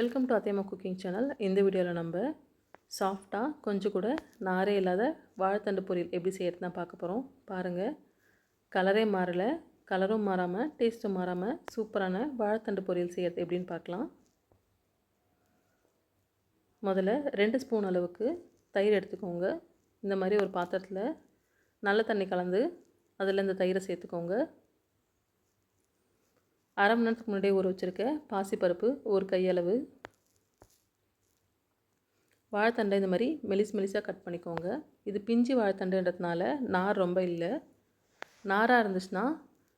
Welcome to Athema cooking channel இந்த வீடியோவில் நம்ம சாஃப்டாக கொஞ்சம் கூட நாரே இல்லாத வாழைத்தண்டு பொரியல் எப்படி செய்கிறது தான் பார்க்க போகிறோம் பாருங்கள் கலரே மாறலை. கலரும் மாறாமல் டேஸ்ட்டும் மாறாமல் சூப்பரான வாழைத்தண்டு பொரியல் செய்கிறது எப்படின்னு பார்க்கலாம். முதல்ல ரெண்டு ஸ்பூன் அளவுக்கு தயிர் எடுத்துக்கோங்க. இந்த மாதிரி ஒரு பாத்திரத்தில் நல்ல தண்ணி கலந்து அதில் இந்த தயிரை சேர்த்துக்கோங்க. அரை மணி நேரத்துக்கு முன்னாடியே ஊற வச்சுருக்க பாசிப்பருப்பு ஒரு கையளவு. வாழைத்தண்டை இந்த மாதிரி மெலிஸ் மெலிசாக கட் பண்ணிக்கோங்க. இது பிஞ்சு வாழைத்தண்டுன்றதுனால நார் ரொம்ப இல்லை. நாராக இருந்துச்சுன்னா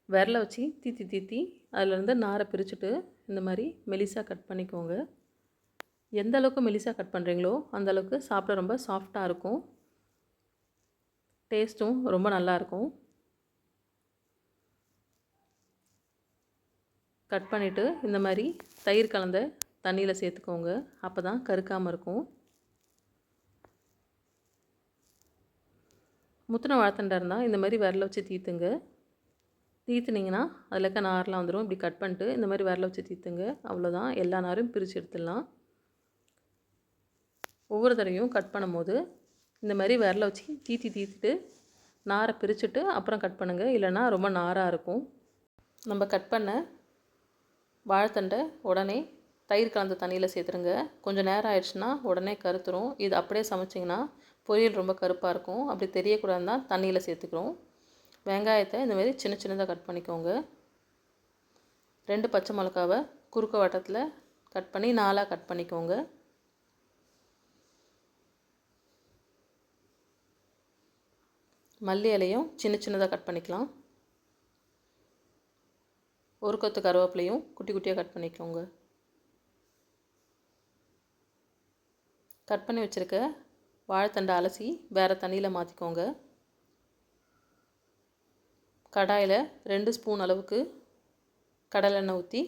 விரலை வச்சு தீத்தி தீத்தி அதிலேருந்து நாரை பிரிச்சுட்டு இந்த மாதிரி மெலிசாக கட் பண்ணிக்கோங்க. எந்த அளவுக்கு மெலிசாக கட் பண்ணுறீங்களோ அந்த அளவுக்கு சாப்பிட ரொம்ப சாஃப்டாக இருக்கும். டேஸ்ட்டும் ரொம்ப நல்லாயிருக்கும் கட் பண்ணிவிட்டு இந்த மாதிரி தயிர் கலந்த தண்ணியில் சேர்த்துக்கோங்க. அப்போ தான் கருக்காமல் இருக்கும். முத்தின வாழைத்தண்டா இருந்தால் இந்த மாதிரி விரல வச்சு தீத்துங்க. தீத்துனிங்கன்னா அதில் இருக்க நார்லாம் வந்துடும் இப்படி கட் பண்ணிட்டு இந்த மாதிரி விரல வச்சு தீத்துங்க. அவ்வளோதான் எல்லா நாரும் பிரித்து எடுத்துடலாம். ஒவ்வொரு தடவையும் கட் பண்ணும்போது இந்த மாதிரி விரல வச்சு தீத்தி தீத்துட்டு நாரை பிரிச்சுட்டு அப்புறம் கட் பண்ணுங்கள் இல்லைன்னா ரொம்ப நாராக இருக்கும். நம்ம கட் பண்ண வாழைத்தண்டை உடனே தயிர் கலந்த தண்ணியில் சேர்த்துருங்க. கொஞ்சம் நேரம் ஆயிடுச்சுன்னா உடனே கருத்துரும். இது அப்படியே சமைச்சிங்கன்னா பொரியல் ரொம்ப கருப்பாக இருக்கும். அப்படி தெரியக்கூடாதுன்னு தான் தண்ணியில் சேர்த்துக்கிறோம். வெங்காயத்தை இந்தமாரி சின்ன சின்னதாக கட் பண்ணிக்கோங்க. ரெண்டு பச்சை மிளகாவை குறுக்க வட்டத்தில் கட் பண்ணி நாலாக கட் பண்ணிக்கோங்க. மல்லி இலையும் சின்ன சின்னதாக கட் பண்ணிக்கலாம். ஒரு கொத்து கருவேப்பிலையும் குட்டி குட்டியாக கட் பண்ணிக்கோங்க. கட் பண்ணி வச்சுருக்க வாழைத்தண்டை அலசி வேறு தண்ணியில் மாற்றிக்கோங்க கடாயில் ரெண்டு ஸ்பூன் அளவுக்கு கடலெண்ணெய் ஊற்றி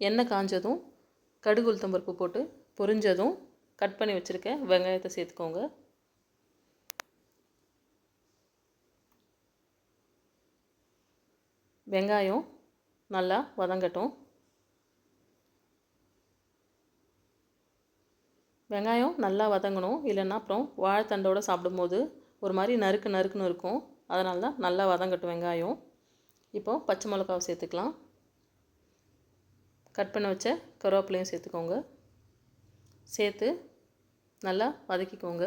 எண்ணெய் காஞ்சதும் கடுகு உளுத்தம்பருப்பு போட்டு பொரிஞ்சதும் கட் பண்ணி வச்சுருக்க வெங்காயத்தை சேர்த்துக்கோங்க. வெங்காயம் நல்லா வதங்கட்டும். வெங்காயம் நல்லா வதங்கணும். இல்லைன்னா அப்புறம் வாழைத்தண்டோடு சாப்பிடும்போது ஒரு மாதிரி நறுக்கு நறுக்குன்னு இருக்கும். அதனால தான் நல்லா வதங்கட்டும் வெங்காயம். இப்போது பச்சை மிளகாவை சேர்த்துக்கலாம். கட் பண்ண வச்ச கருவேப்பிலையும் சேர்த்துக்கோங்க. சேர்த்து நல்லா வதக்கிக்கோங்க.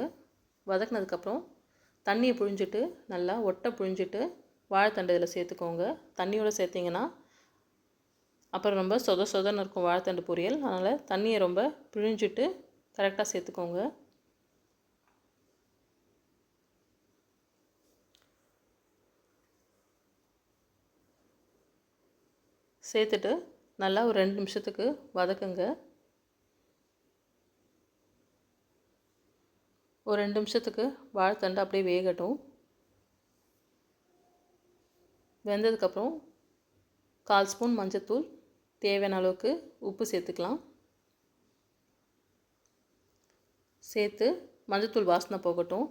வதக்கினதுக்கப்புறம் தண்ணியை புழிஞ்சிட்டு நல்லா ஒட்டை புழிஞ்சிட்டு வாழைத்தண்டு இதில் சேர்த்துக்கோங்க. தண்ணியோடு சேர்த்திங்கன்னா அப்புறம் ரொம்ப சொத சொதன்னு இருக்கும் வாழைத்தண்டு பொரியல். அதனால் தண்ணியை ரொம்ப பிழிஞ்சிட்டு கரெக்டாக சேர்த்துக்கோங்க. சேர்த்துட்டு நல்லா ஒரு ரெண்டு நிமிஷத்துக்கு வதக்குங்க. ஒரு ரெண்டு நிமிஷத்துக்கு வாழைத்தண்டு அப்படியே வேகட்டும். வெந்ததுக்கப்புறம் கால் ஸ்பூன் மஞ்சத்தூள் தேவையான அளவுக்கு உப்பு சேர்த்துக்கலாம். சேர்த்து மஞ்சத்தூள் வாசனை போகட்டும்.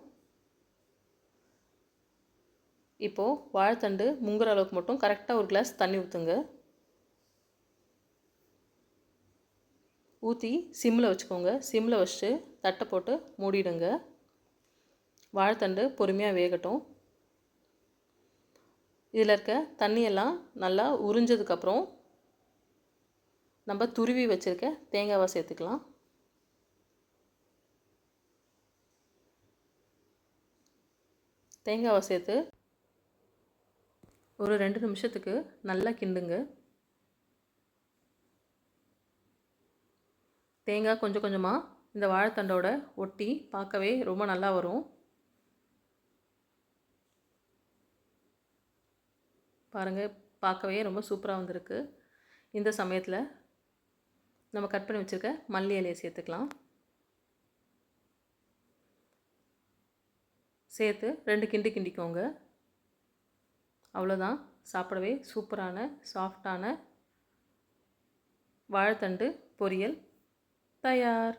இப்போது வாழைத்தண்டு முங்குற அளவுக்கு மட்டும் கரெக்டாக ஒரு கிளாஸ் தண்ணி ஊற்றுங்க ஊற்றி சிம்மில் வச்சுக்கோங்க. சிம்மில் வச்சுட்டு தட்டை போட்டு மூடிடுங்க. வாழைத்தண்டு பொறுமையாக வேகட்டும். இதில் இருக்க தண்ணியெல்லாம் நல்லா உறிஞ்சதுக்கப்புறம் நம்ம துருவி வச்சுருக்க தேங்காவை சேர்த்துக்கலாம். தேங்காவை சேர்த்து ஒரு ரெண்டு நிமிஷத்துக்கு நல்லா கிண்டுங்க. தேங்காய் கொஞ்சம் கொஞ்சமாக இந்த வாழைத்தண்டோட ஒட்டி பார்க்கவே ரொம்ப நல்லா வரும். பாருங்கள் பார்க்கவே ரொம்ப சூப்பராக வந்திருக்கு. இந்த சமயத்தில் நம்ம கட் பண்ணி வச்சுருக்க மல்லி இலையை சேர்த்துக்கலாம். சேர்த்து ரெண்டு கிண்டி கிண்டிக்கோங்க. அவ்வளோதான் சாப்பிடவே சூப்பரான சாஃப்டான வாழைத்தண்டு பொரியல் தயார்.